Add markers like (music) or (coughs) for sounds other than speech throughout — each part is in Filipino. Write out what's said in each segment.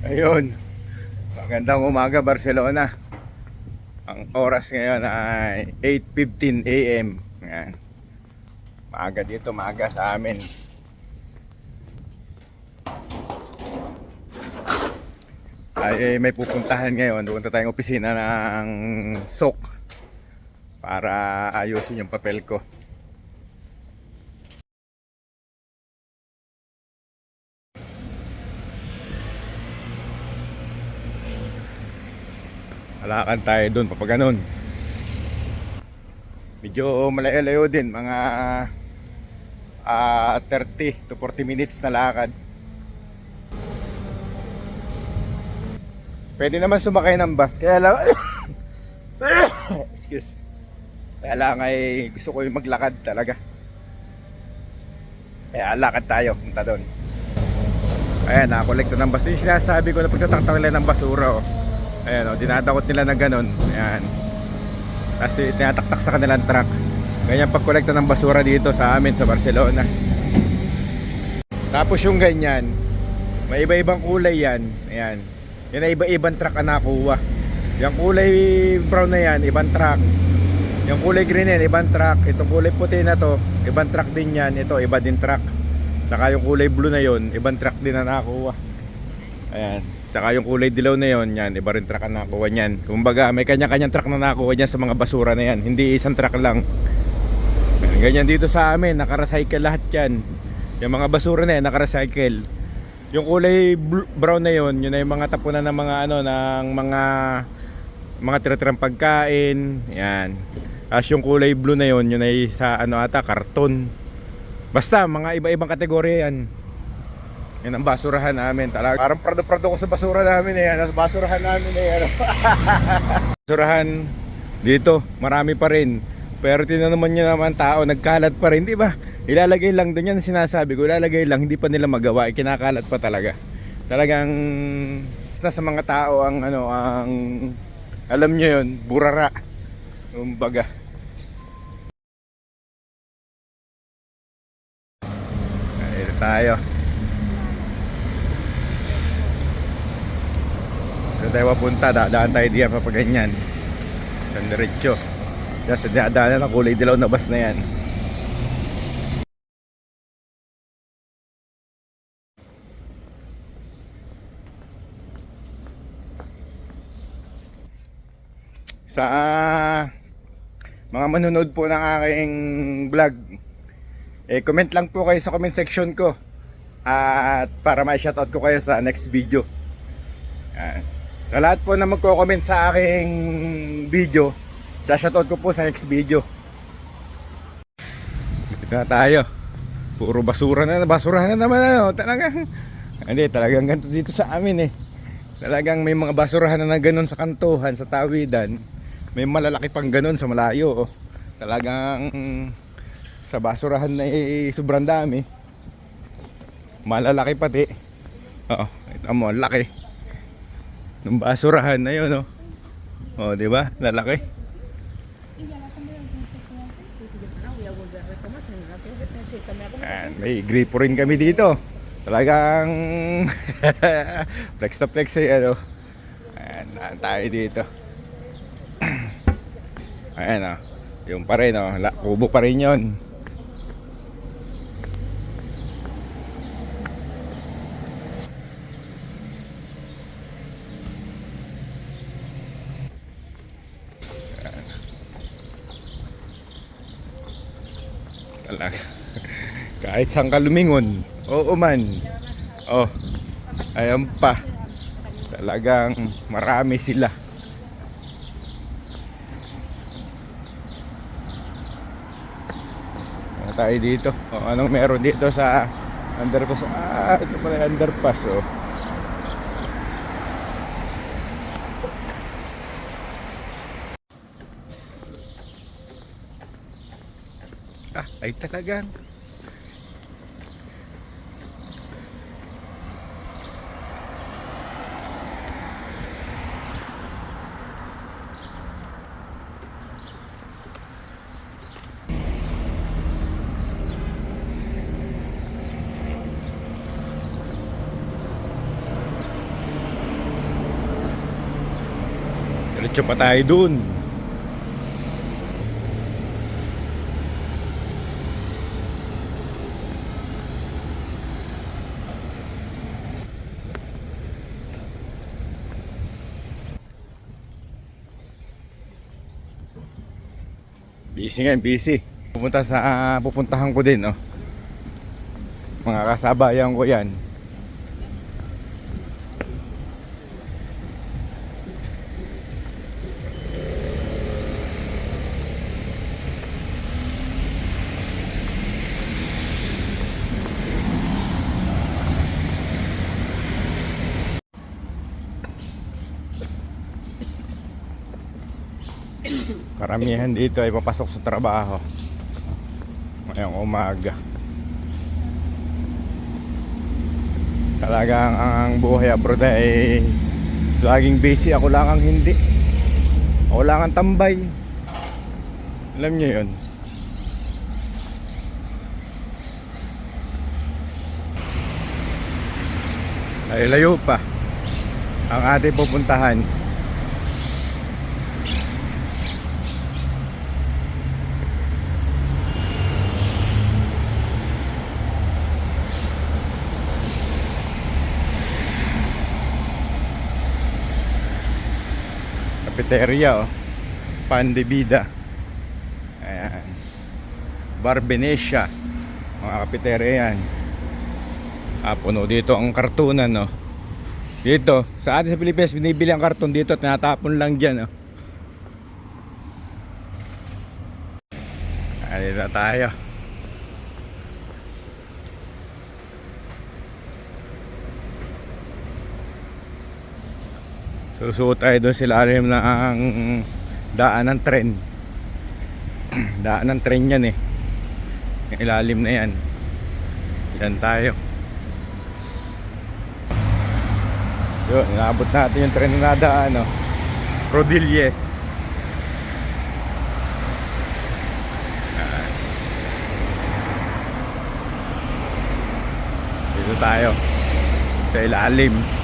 Ayun. Magandang umaga Barcelona. Ang oras ngayon ay 8.15 a.m. Yan. Maaga dito, maaga sa amin. Ay, eh, may pupuntahan ngayon. Doon tayong opisina ng SOC para ayusin yung papel ko. Alakan tayo doon papag ganun. Medyo malayo-layo din, mga ah 30 to 40 minutes na lakad. Pwede naman sumakay ng bus, kaya lang (coughs) Excuse. Kaya lang ay gusto ko yung maglakad talaga. Kaya lakad tayo, punta doon. Ayan, nakakolekta ng bus. Yung sinasabi ko na pagtatangtang nila ng basura, oh. Ayan, oh, dinadakot nila na ganun. Ayan. Kasi tinataktak sa kanilang truck. Ganyan pagkolekta ng basura dito sa amin sa Barcelona. Tapos yung ganyan, may iba-ibang kulay yan. Ayan. Yan ay iba-ibang truck ang nakuha. Yung kulay brown na yan, ibang truck. Yung kulay green yan, ibang truck. Itong kulay puti na to, ibang truck din yan. Ito, iba din truck. Tsaka yung kulay blue na yon, ibang truck din na nakuha. Ayan. Tsaka yung kulay dilaw na yon, yan, iba rin truck ang nakuha niyan. Kumbaga, may kanya-kanyang truck na nakuha niyan sa mga basura na yan. Hindi isang truck lang. Ganyan dito sa amin, naka-recycle lahat yan. Yung mga basura na yan, naka-recycle. Yung kulay brown na yon, yun ay mga tapunan ng mga ano ng mga mga tira-tirang pagkain. Yan. Tapos yung kulay blue na yon, yun ay sa ano ata karton. Basta mga iba-ibang kategorya yan. Yan ang basurahan namin talaga. Parang prado-prado ko sa basura namin eh. Ano, basurahan namin eh. Ano. (laughs) basurahan dito, marami pa rin. Pero tinan naman nyo naman tao, nagkalat pa rin, di ba? Ilalagay lang doon yan sinasabi ko, ilalagay lang, hindi pa nila magawa, ikinakalat pa talaga. Talagang na sa mga tao ang ano, ang alam nyo yun, burara. Kumbaga. Ayun tayo. Doon tayo papunta, dadaan tayo diyan pa ganyan. Sa diretso. Diyan sa dadaanan ng kulay dilaw na bus na yan. Sa mga manonood po ng aking vlog, eh, comment lang po kayo sa comment section ko. At para ma-shoutout ko kayo sa next video. Yan. Sa lahat po na magko-comment sa aking video, sa shoutout ko po sa next video. Dito na tayo. Puro basura na, basura na naman ano, talagang hindi talagang ganito dito sa amin eh. Talagang may mga basurahan na, na ganun sa kantuhan, sa tawidan. May malalaki pang ganun sa malayo. Oh. Talagang sa basurahan na eh, sobrang dami. Malalaki pati. Oo, ito mo, laki. Nung basurahan na yun, oh. Oh, di ba? Lalaki. Ayan, may gripo rin kami dito. Talagang (laughs) flex to flex eh, ano. Ayan, tayo dito. (clears throat) Ayan oh. Yung pa rin oh, kubo pa rin yun. Talaga. Kahit saan ka lumingon. Oo man. Oh. Ayan pa. Talagang marami sila. Ano tayo dito? O, anong meron dito sa underpass? Ah, ito pala yung underpass. Oh. pa ay talagang Diretso pa tayo dun. Busy nga, busy. Pupunta sa pupuntahan ko din, oh. Mga kasabayan ko 'yan. Karamihan dito ay papasok sa trabaho. Ngayong umaga. Talagang ang buhay abroad ay laging busy. Ako lang ang hindi. Ako lang ang tambay. Alam niyo yun. Ay layo pa ang ating pupuntahan. Cafeteria oh. Pan de Vida. Ayan. Bar Venetia. Mga cafeteria yan. Ah, puno dito ang kartunan no. Dito, sa atin sa Pilipinas binibili ang karton dito, tinatapon lang diyan oh. Ayun na tayo. Susuot tayo doon sila alim na ang daan ng tren. (clears throat) daan ng tren yan eh. Ilalim na yan. Yan tayo. Yun, inaabot natin yung tren na nadaan no. Rodilles. Yan. Dito tayo. Sa ilalim.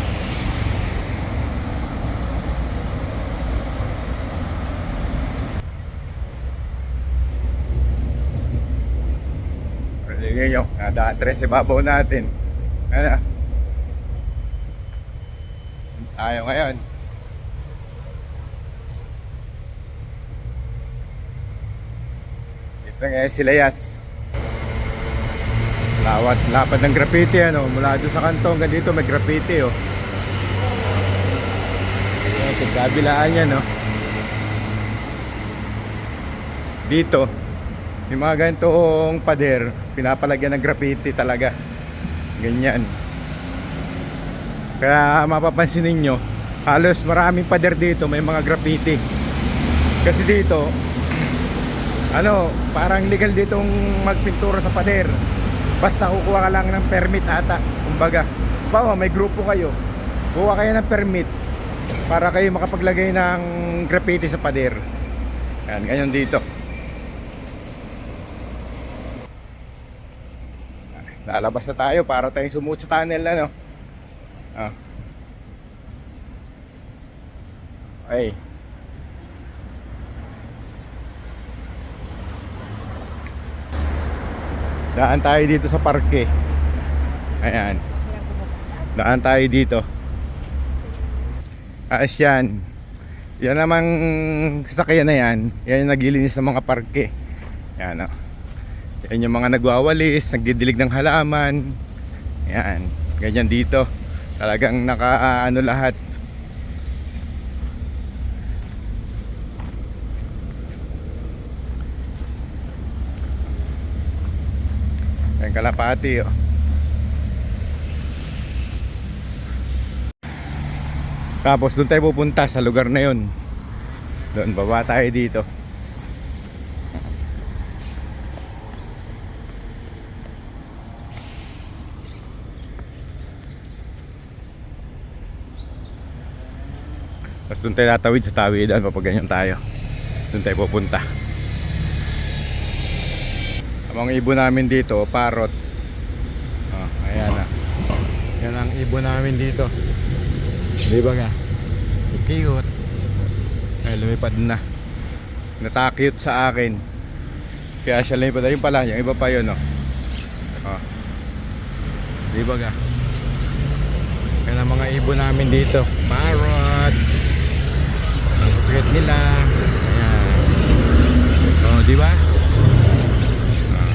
Sige nyo, nadaan tres sa babaw natin. Ano? Tayo ngayon. Ito ngayon si Layas. Lawat, lapad ng graffiti ano, mula doon sa kanto hanggang dito may graffiti oh. Ito kabilaan yan no. Dito, yung mga ganitong pader, pinapalagyan ng graffiti talaga. Ganyan. Kaya mapapansin ninyo, halos maraming pader dito may mga graffiti. Kasi dito, ano, parang legal ditong magpintura sa pader. Basta kukuha ka lang ng permit ata. Kumbaga, bawa may grupo kayo. Kuha kayo ng permit para kayo makapaglagay ng graffiti sa pader. Yan, ganyan dito. Lalabas na tayo para tayong sumuot sa tunnel na no. Ah. Ay. Daan tayo dito sa parke. Ayan. Daan tayo dito. Ayos yan. Yan namang sasakyan na yan. Yan yung naglilinis ng mga parke. Yan o. Yan yung mga nagwawalis, nagdidilig ng halaman. Yan. Ganyan dito. Talagang naka ano lahat. Yan kalapati oh. Tapos doon tayo pupunta sa lugar na yon. Doon baba tayo dito. Tapos doon tayo tatawid sa tawidan papaganyan tayo. Doon tayo pupunta. Ang mga ibon namin dito, parrot. Oh, ayan na. Yan ang ibon namin dito. Di ba nga? Cute. Ay, lumipad na. Natakyot sa akin. Kaya siya lumipad. Ayun pala, yung iba pa yun, oh. Oh. Di ba ga? Yan ang mga ibon namin dito. Parrot. Cute nila. Ayan. Oh, di ba? Ah.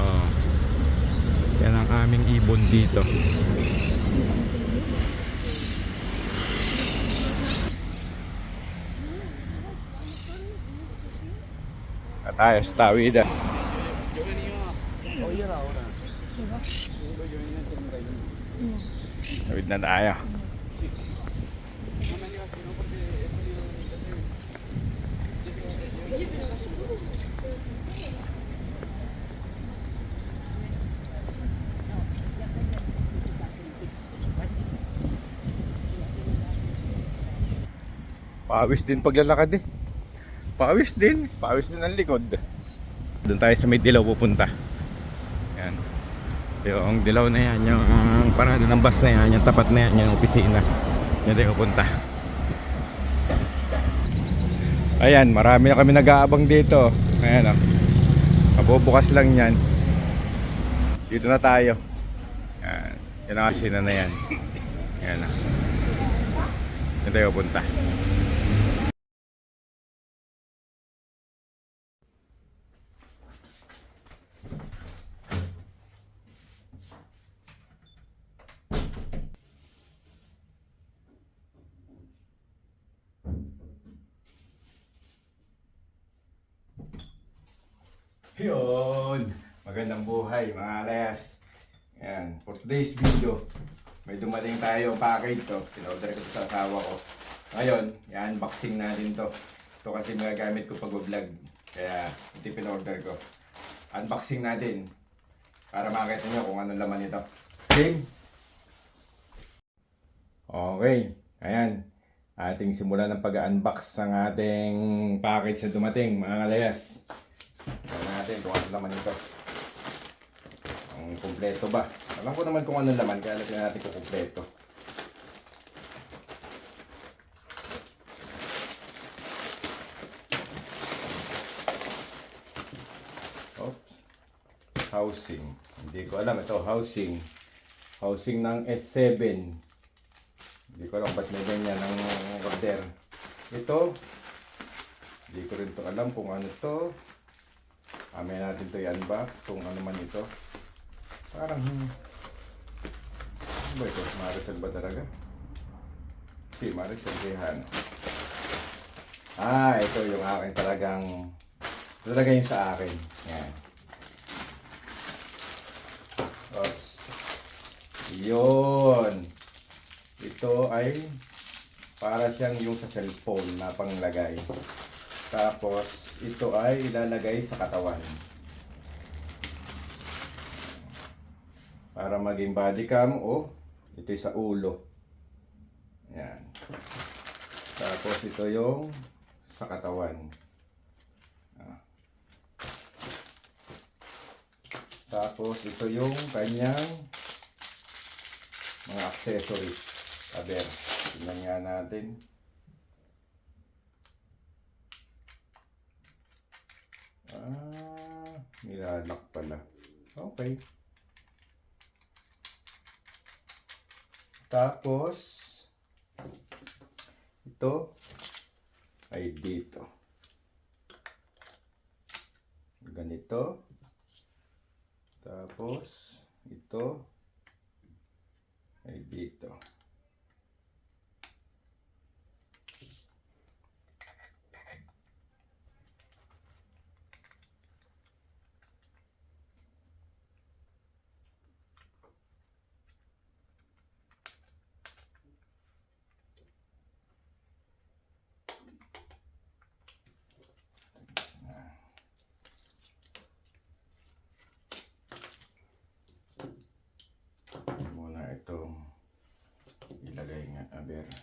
Oh. Yan ang aming ibon dito. At ayos, tawid ah. Na tayo. Pawis din paglalakad eh. Pawis din. Pawis din ang likod. Doon tayo sa may dilaw pupunta. Yung dilaw na yan, yung parada ng bus na yan, yung tapat na yan, yung opisina. Yan tayo pupunta. Ayan, marami na kami nag-aabang dito. Ayan o. Kabubukas lang yan. Dito na tayo. Yan. Yan ang asina na yan. Yan o. Yan tayo pupunta. Yun! Magandang buhay mga alayas. Yan. For today's video, may dumating tayo package. So, pinorder ko sa asawa ko. Ngayon, yan, unboxing natin to. Ito kasi magagamit ko pag vlog. Kaya, ito pinorder ko. Unboxing natin. Para makita nyo kung ano laman ito. Game! Okay. Ayan. Ating simulan ng pag-unbox ng ating package na dumating, mga kalayas. Natin kung ano laman ito. Ang kumpleto ba? Alam ko naman kung ano laman, kaya tingnan natin kung kumpleto. Oops. Housing. Hindi ko alam. Ito, housing. Housing ng S7. Hindi ko alam ba't may ganyan ang order. Ito, hindi ko rin to alam kung ano to. Amaya natin to i-unbox kung ano man ito. Parang, hmm. Ano ba ito? Maricel ba talaga? Si Maricel Quijano. Ah, ito yung akin talagang, ito talaga yung sa akin. Yan. Oops. Yun. Ito ay para siyang yung sa cellphone na panglagay. Tapos, ito ay ilalagay sa katawan. Para maging body cam o ito sa ulo. Yan. Tapos, ito yung sa katawan. Ah. Tapos, ito yung kanyang mga accessories. Aber, tingnan nga natin. Ah, nilalak pala. Okay. Tapos, ito ay dito. Ganito. Tapos, ito ay dito. muna itong ilagay nga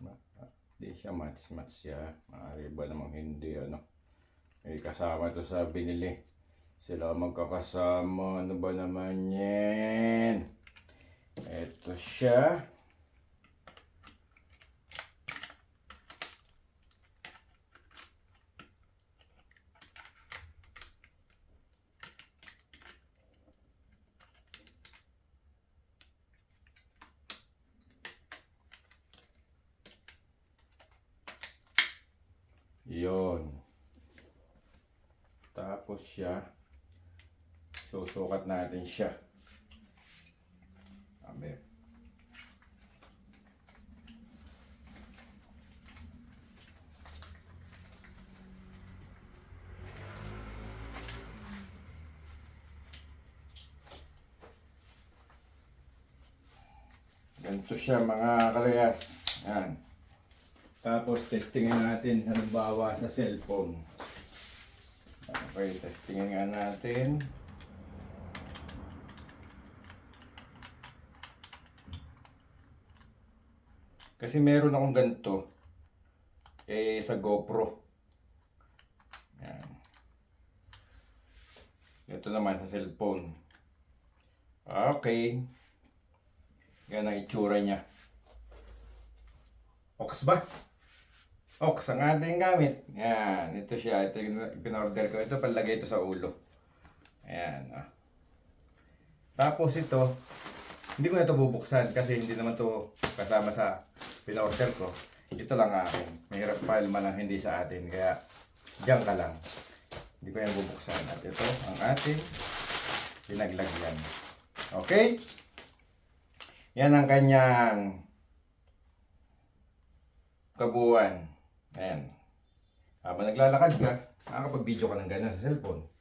Hindi siya match match siya. Maaari ba namang hindi ano. May kasama to sa binili. Sila magkakasama. Ano ba naman yan? Ito siya. Yon. Tapos siya, susukat natin siya. Amen. Ganito siya mga kalayas. Yan. Tapos testingin natin halimbawa sa cellphone. Okay, testingin nga natin. Kasi meron akong ganito. Eh, sa GoPro. Yan. Ito naman sa cellphone. Okay. Yan ang itsura niya. Ox ba? Ox ang ating gamit. Yan. Ito siya. Ito yung pinorder ko. Ito palagay ito sa ulo. Ayan. Ah. Tapos ito, hindi ko na ito bubuksan kasi hindi naman to kasama sa pinorder ko. Ito lang akin. Mahirap file man ang hindi sa atin. Kaya, diyan ka lang. Hindi ko yan bubuksan. At ito, ang ating pinaglagyan. Okay? Yan ang kanyang kabuuan. Ayan. Habang naglalakad ka, nakakapag-video ka ng ganyan sa cellphone.